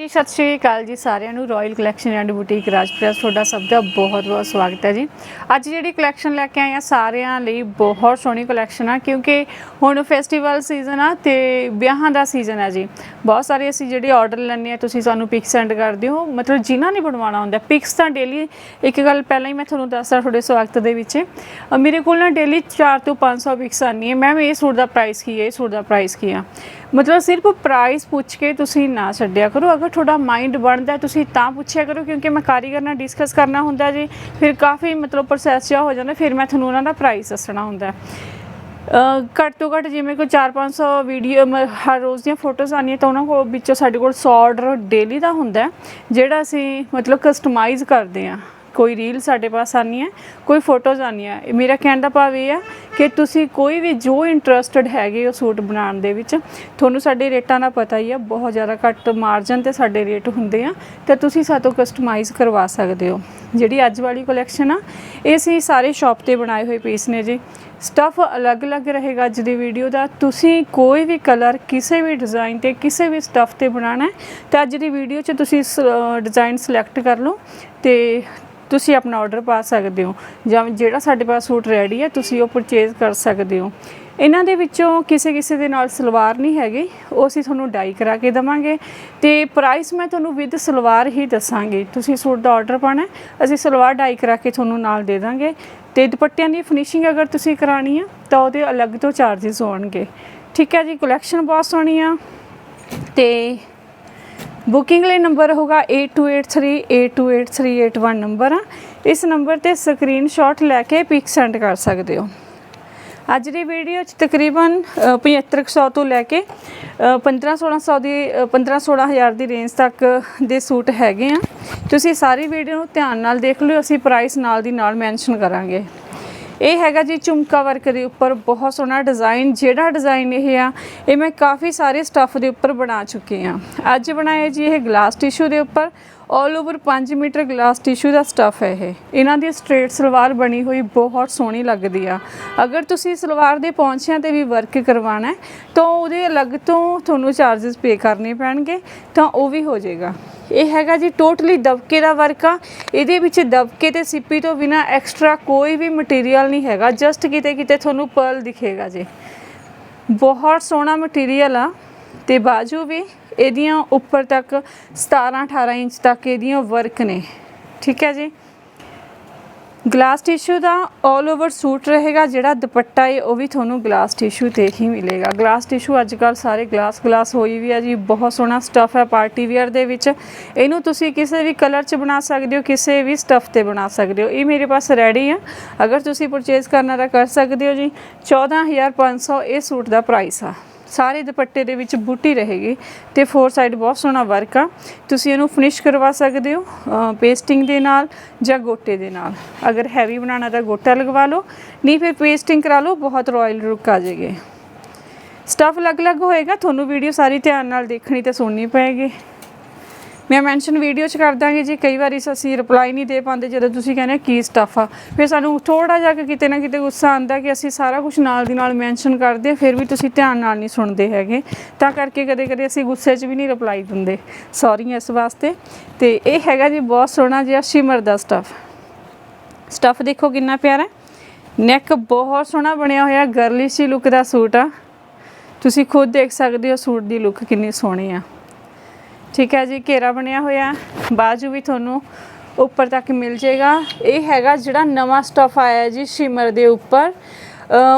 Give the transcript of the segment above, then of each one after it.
ਜੀ, ਸਤਿ ਸ਼੍ਰੀ ਅਕਾਲ ਜੀ ਸਾਰਿਆਂ ਨੂੰ ਰਾਇਲ ਕਲੈਕਸ਼ਨ ਐਂਡ ਬੁਟੀਕ ਰਾਜਪ੍ਰੈਸ ਤੁਹਾਡਾ ਸਭ ਦਾ ਬਹੁਤ ਬਹੁਤ ਸਵਾਗਤ ਹੈ ਜੀ। ਅੱਜ ਜਿਹੜੀ ਕਲੈਕਸ਼ਨ ਲੈ ਕੇ ਆਏ ਆ ਸਾਰਿਆਂ ਲਈ ਬਹੁਤ ਸੋਹਣੀ ਕਲੈਕਸ਼ਨ ਆ, ਕਿਉਂਕਿ ਹੁਣ ਫੈਸਟੀਵਲ ਸੀਜ਼ਨ ਆ ਤੇ ਵਿਆਹਾਂ ਦਾ ਸੀਜ਼ਨ ਆ ਜੀ। ਬਹੁਤ ਸਾਰੇ ਅਸੀਂ ਜਿਹੜੇ ਆਰਡਰ ਲੈਣੇ ਆ ਤੁਸੀਂ ਸਾਨੂੰ ਪਿਕ ਸੈਂਡ ਕਰਦੇ ਹੋ ਮਤਲਬ ਜਿਨ੍ਹਾਂ ਨੇ ਬਣਵਾਉਣਾ ਹੁੰਦਾ ਪਿਕਸ ਤਾਂ ਡੇਲੀ ਇੱਕ ਗੱਲ ਪਹਿਲਾਂ ਹੀ ਮੈਂ ਤੁਹਾਨੂੰ ਦੱਸਦਾ ਤੁਹਾਡੇ ਸਵਾਗਤ ਦੇ ਵਿੱਚ। ਮੇਰੇ ਕੋਲ ਨਾ ਡੇਲੀ 4 ਤੋਂ 500 ਪਿਕਸ ਆਉਂਦੀ ਹੈ ਮੈਮ ਇਹ ਸੂਟ ਦਾ ਪ੍ਰਾਈਸ ਕੀ ਹੈ, ਇਹ ਸੂਟ ਦਾ ਪ੍ਰਾਈਸ ਕੀ ਆ। ਮਤਲਬ ਸਿਰਫ ਪ੍ਰਾਈਸ ਪੁੱਛ ਕੇ ਤੁਸੀਂ ਨਾ ਛੱਡਿਆ ਕਰੋ। ਅਗਰ ਤੁਹਾਡਾ ਮਾਈਂਡ ਬਣਦਾ ਤੁਸੀਂ ਤਾਂ ਪੁੱਛਿਆ ਕਰੋ, ਕਿਉਂਕਿ ਮੈਂ ਕਾਰੀਗਰ ਨਾਲ ਡਿਸਕਸ ਕਰਨਾ ਹੁੰਦਾ ਜੀ। ਫਿਰ ਕਾਫੀ ਮਤਲਬ ਪ੍ਰੋਸੈਸ ਜਿਹਾ ਹੋ ਜਾਂਦਾ, ਫਿਰ ਮੈਂ ਤੁਹਾਨੂੰ ਉਹਨਾਂ ਦਾ ਪ੍ਰਾਈਸ ਦੱਸਣਾ ਹੁੰਦਾ ਘੱਟ ਤੋਂ ਘੱਟ ਜਿਵੇਂ ਕੋਈ 4-500 ਵੀਡੀਓ ਹਰ ਰੋਜ਼ ਦੀਆਂ ਫੋਟੋਜ਼ ਆਉਂਦੀਆਂ, ਤਾਂ ਉਹਨਾਂ ਕੋਲ ਵਿੱਚੋਂ ਸਾਡੇ ਕੋਲ 100 ਆਰਡਰ ਡੇਲੀ ਦਾ ਹੁੰਦਾ ਜਿਹੜਾ ਅਸੀਂ ਮਤਲਬ ਕਸਟਮਾਈਜ਼ ਕਰਦੇ ਆ ਕੋਈ ਰੀਲ ਸਾਡੇ ਪਾਸ ਆਨੀ ਹੈ, ਕੋਈ ਫੋਟੋਜ਼ ਆਨੀਆਂ ਇਹ ਮੇਰਾ ਕਹਿਣ ਦਾ ਭਾਵ ਇਹ ਹੈ ਕਿ ਤੁਸੀਂ ਕੋਈ ਵੀ ਜੋ ਇੰਟਰਸਟਡ ਹੈਗੇ ਉਹ ਸੂਟ ਬਣਾਉਣ ਦੇ ਵਿੱਚ, ਤੁਹਾਨੂੰ ਸਾਡੇ ਰੇਟਾਂ ਦਾ ਪਤਾ ਹੀ ਆ, ਬਹੁਤ ਜ਼ਿਆਦਾ ਘੱਟ ਮਾਰਜਨ ਤੇ ਸਾਡੇ ਰੇਟ ਹੁੰਦੇ ਆ ਤੇ ਤੁਸੀਂ ਸਾਤੋਂ ਕਸਟਮਾਈਜ਼ ਕਰਵਾ ਸਕਦੇ ਹੋ। ਜਿਹੜੀ ਅੱਜ ਵਾਲੀ ਕਲੈਕਸ਼ਨ ਆ, ਇਹ ਅਸੀਂ ਸਾਰੇ ਸ਼ਾਪ ਤੇ ਬਣਾਏ ਹੋਏ ਪੀਸ ਨੇ ਜੀ। ਸਟਫ ਅਲੱਗ-ਅਲੱਗ ਰਹੇਗਾ ਅੱਜ ਦੀ ਵੀਡੀਓ ਦਾ। ਤੁਸੀਂ ਕੋਈ ਵੀ ਕਲਰ ਕਿਸੇ ਵੀ ਡਿਜ਼ਾਈਨ ਤੇ, ਕਿਸੇ ਵੀ ਸਟਫ ਤੇ ਬਣਾਉਣਾ ਹੈ, ਤਾਂ ਅੱਜ ਦੀ ਵੀਡੀਓ 'ਚ ਤੁਸੀਂ ਡਿਜ਼ਾਈਨ ਸਿਲੈਕਟ ਕਰ ਲਓ ਤੇ ਤੁਸੀਂ ਆਪਣਾ ਆਰਡਰ ਪਾ ਸਕਦੇ ਹੋ। ਜਾਂ ਜਿਹੜਾ ਸਾਡੇ ਪਾਸ ਸੂਟ ਰੈਡੀ ਹੈ, ਤੁਸੀਂ ਉਹ ਪਰਚੇਜ਼ ਕਰ ਸਕਦੇ ਹੋ। ਇਹਨਾਂ ਦੇ ਵਿੱਚੋਂ ਕਿਸੇ ਕਿਸੇ ਦੇ ਨਾਲ ਸਲਵਾਰ ਨਹੀਂ ਹੈਗੀ। ਉਹ ਅਸੀਂ ਤੁਹਾਨੂੰ ਡਾਈ ਕਰਾ ਕੇ ਦਵਾਂਗੇ। ਤੇ ਪ੍ਰਾਈਸ ਮੈਂ ਤੁਹਾਨੂੰ ਵਿਦ ਸਲਵਾਰ ਹੀ ਦੱਸਾਂਗੇ। ਤੁਸੀਂ ਸੂਟ ਦਾ ਆਰਡਰ ਪਾਣਾ ਅਸੀਂ ਸਲਵਾਰ ਡਾਈ ਕਰਾ ਕੇ ਤੁਹਾਨੂੰ ਨਾਲ ਦੇ ਦਾਂਗੇ। ਤੇ ਦੁਪੱਟਿਆਂ ਦੀ ਫਿਨਿਸ਼ਿੰਗ ਅਗਰ ਤੁਸੀਂ ਕਰਾਣੀ ਆ ਤਾਂ ਉਹਦੇ ਅਲੱਗ ਤੋਂ ਚਾਰजेस ਹੋਣਗੇ। ਠੀਕ ਹੈ ਜੀ ਕਲੈਕਸ਼ਨ ਬਹੁਤ ਸੋਹਣੀ ਆ। ਤੇ ਬੁਕਿੰਗ ਲਈ ਨੰਬਰ ਹੋਗਾ 8283828381 ਨੰਬਰ ਆ। ਇਸ ਨੰਬਰ ਤੇ ਸਕਰੀਨਸ਼ਾਟ ਲੈ ਕੇ ਪਿਕ ਸੈਂਡ ਕਰ ਸਕਦੇ ਹੋ। ਅੱਜ ਦੀ ਵੀਡੀਓ ਚ ਤਕਰੀਬਨ ਅ, 7500 ਤੋਂ ਲੈ ਕੇ 15 1600 ਦੀ 15 16000 ਦੀ ਰੇਂਜ ਤੱਕ ਦੇ ਸੂਟ ਹੈਗੇ ਆ। ਤੁਸੀਂ ਸਾਰੀ ਵੀਡੀਓ ਨੂੰ ਧਿਆਨ ਨਾਲ ਦੇਖ ਲਿਓ ਅਸੀਂ ਪ੍ਰਾਈਸ ਨਾਲ ਦੀ ਨਾਲ ਮੈਂਸ਼ਨ ਕਰਾਂਗੇ। ਇਹ ਹੈਗਾ ਜੀ ਝੁਮਕਾ ਵਰਕ ਦੇ ਉੱਪਰ, ਬਹੁਤ ਸੋਹਣਾ ਡਿਜ਼ਾਈਨ ਜਿਹੜਾ ਡਿਜ਼ਾਈਨ ਇਹ ਆ, ਇਹ ਮੈਂ ਕਾਫੀ ਸਾਰੇ ਸਟੱਫ ਦੇ ਉੱਪਰ ਬਣਾ ਚੁੱਕੀ ਆ ਅੱਜ ਬਣਾਇਆ ਜੀ ਇਹ ਗਲਾਸ ਟਿਸ਼ੂ ਦੇ ਉੱਪਰ all over 5 meter glass tissue ਦਾ ਸਟੱਫ ਹੈ ਇਹ। ਇਹਨਾਂ ਦੀ ਸਟ੍ਰੇਟ ਸਲਵਾਰ ਬਣੀ ਹੋਈ ਬਹੁਤ ਸੋਹਣੀ ਲੱਗਦੀ ਆ। ਅਗਰ ਤੁਸੀਂ ਸਲਵਾਰ ਦੇ ਪੌਂਚਿਆਂ ਤੇ ਵੀ ਵਰਕ ਕਰਵਾਉਣਾ ਹੈ, ਤਾਂ ਉਹਦੇ ਅਲੱਗ ਤੋਂ ਤੁਹਾਨੂੰ ਚਾਰजेस ਪੇ ਕਰਨੇ ਪੈਣਗੇ, ਤਾਂ ਉਹ ਵੀ ਹੋ ਜਾਏਗਾ। ਇਹ ਹੈਗਾ ਜੀ ਟੋਟਲੀ ਦਬਕੇ ਦਾ ਵਰਕ ਆ। ਇਹਦੇ ਵਿੱਚ ਦਬਕੇ ਤੇ ਸਿੱਪੀ ਤੋਂ ਬਿਨਾ ਐਕਸਟਰਾ ਕੋਈ ਵੀ ਮਟੀਰੀਅਲ ਨਹੀਂ ਹੈਗਾ ਜਸਟ ਕਿਤੇ ਕਿਤੇ ਤੁਹਾਨੂੰ ਪਰਲ ਦਿਖੇਗਾ ਜੀ। ਬਹੁਤ ਸੋਹਣਾ ਮਟੀਰੀਅਲ ਆ। ਤੇ ਬਾਜੂ ਵੀ ਇਹਦੀਆਂ ਉੱਪਰ ਤੱਕ 17 18 ਇੰਚ ਤੱਕ ਇਹਦੀਆਂ ਵਰਕ ਨੇ। ਠੀਕ ਹੈ ਜੀ? ਗਲਾਸ ਟਿਸ਼ੂ ਦਾ 올 ਓਵਰ ਸੂਟ ਰਹੇਗਾ, ਜਿਹੜਾ ਦੁਪੱਟਾ ਹੈ ਉਹ ਵੀ ਤੁਹਾਨੂੰ ਗਲਾਸ ਟਿਸ਼ੂ ਤੇ ਹੀ ਮਿਲੇਗਾ। ਗਲਾਸ ਟਿਸ਼ੂ ਅੱਜ ਕੱਲ ਸਾਰੇ ਗਲਾਸ ਗਲਾਸ ਹੋਈ ਵੀ ਆ ਜੀ, ਬਹੁਤ ਸੋਹਣਾ ਸਟਫ ਹੈ ਪਾਰਟੀ ਵੇਅਰ ਦੇ ਵਿੱਚ। ਇਹਨੂੰ ਤੁਸੀਂ ਕਿਸੇ ਵੀ ਕਲਰ 'ਚ ਬਣਾ ਸਕਦੇ ਹੋ, ਕਿਸੇ ਵੀ ਸਟਫ ਤੇ ਬਣਾ ਸਕਦੇ ਹੋ। ਇਹ ਮੇਰੇ ਪਾਸ ਰੈਡੀ ਆ। ਅਗਰ ਤੁਸੀਂ ਪਰਚੇਜ਼ ਕਰਨਾ ਤਾਂ ਕਰ ਸਕਦੇ ਹੋ ਜੀ। 14500 ਇਹ ਸੂਟ ਦਾ ਪ੍ਰਾਈਸ ਆ। ਸਾਰੇ ਦੁਪੱਟੇ ਦੇ ਵਿੱਚ ਬੂਟੀ ਰਹੇਗੀ ਤੇ ਫੋਰ ਸਾਈਡ ਬਹੁਤ ਸੋਹਣਾ ਵਰਕ ਆ। ਤੁਸੀਂ ਇਹਨੂੰ ਫਿਨਿਸ਼ ਕਰਵਾ ਸਕਦੇ ਹੋ ਪੇਸਟਿੰਗ ਦੇ ਨਾਲ ਜਾਂ ਗੋਟੇ ਦੇ ਨਾਲ। ਅਗਰ ਹੈਵੀ ਬਣਾਉਣਾ ਤਾਂ ਗੋਟਾ ਲਗਵਾ ਲਓ, ਨਹੀਂ ਫਿਰ ਪੇਸਟਿੰਗ ਕਰਾ ਲਓ, ਬਹੁਤ ਰਾਇਲ ਲੁੱਕ ਆ ਜਾਏਗੀ। ਸਟਫ ਅਲੱਗ-ਅਲੱਗ ਹੋਏਗਾ, ਤੁਹਾਨੂੰ ਵੀਡੀਓ ਸਾਰੀ ਧਿਆਨ ਨਾਲ ਦੇਖਣੀ ਤੇ ਸੁਣਨੀ ਪਏਗੀ। ਮੈਂ ਮੈਂਸ਼ਨ ਵੀਡੀਓ 'ਚ ਕਰ ਦਾਂਗੀ ਜੀ ਕਈ ਵਾਰੀ ਅਸੀਂ ਰਿਪਲਾਈ ਨਹੀਂ ਦੇ ਪਾਉਂਦੇ ਜਦੋਂ ਤੁਸੀਂ ਕਹਿੰਦੇ ਕੀ ਸਟਫ ਆ। ਫਿਰ ਸਾਨੂੰ ਥੋੜਾ ਜਿਹਾ ਕਿਤੇ ਨਾ ਕਿਤੇ ਗੁੱਸਾ ਆਉਂਦਾ ਕਿ ਅਸੀਂ ਸਾਰਾ ਕੁਝ ਨਾਲ ਦੀ ਨਾਲ ਮੈਂਸ਼ਨ ਕਰਦੇ ਹਾਂ, ਫਿਰ ਵੀ ਤੁਸੀਂ ਧਿਆਨ ਨਾਲ ਨਹੀਂ ਸੁਣਦੇ ਹੈਗੇ। ਤਾਂ ਕਰਕੇ ਕਦੇ ਕਦੇ ਅਸੀਂ ਗੁੱਸੇ 'ਚ ਵੀ ਨਹੀਂ ਰਿਪਲਾਈ ਦਿੰਦੇ। ਸੌਰੀ ਇਸ ਵਾਸਤੇ। ਤੇ ਇਹ ਹੈਗਾ ਜੀ ਬਹੁਤ ਸੋਹਣਾ ਜਿਹਾ ਸ਼ਿਮਰ ਦਾ ਸਟਫ ਸਟਫ ਦੇਖੋ ਕਿੰਨਾ ਪਿਆਰਾ ਨੈਕ ਬਹੁਤ ਸੋਹਣਾ ਬਣਿਆ ਹੋਇਆ ਗਰਲਿਸ਼ੀ ਲੁੱਕ ਦਾ ਸੂਟ ਆ। ਤੁਸੀਂ ਖੁਦ ਦੇਖ ਸਕਦੇ ਹੋ ਸੂਟ ਦੀ ਲੁੱਕ ਕਿੰਨੀ ਸੋਹਣੀ ਆ। ਠੀਕ ਹੈ ਜੀ, ਘੇਰਾ ਬਣਿਆ ਹੋਇਆ। ਬਾਜੂ ਵੀ ਤੁਹਾਨੂੰ ਉੱਪਰ ਤੱਕ ਮਿਲ ਜਾਏਗਾ। ਇਹ ਹੈਗਾ ਜਿਹੜਾ ਨਵਾਂ ਸਟਫ ਆਇਆ ਜੀ ਸ਼ਿਮਰ ਦੇ ਉੱਪਰ।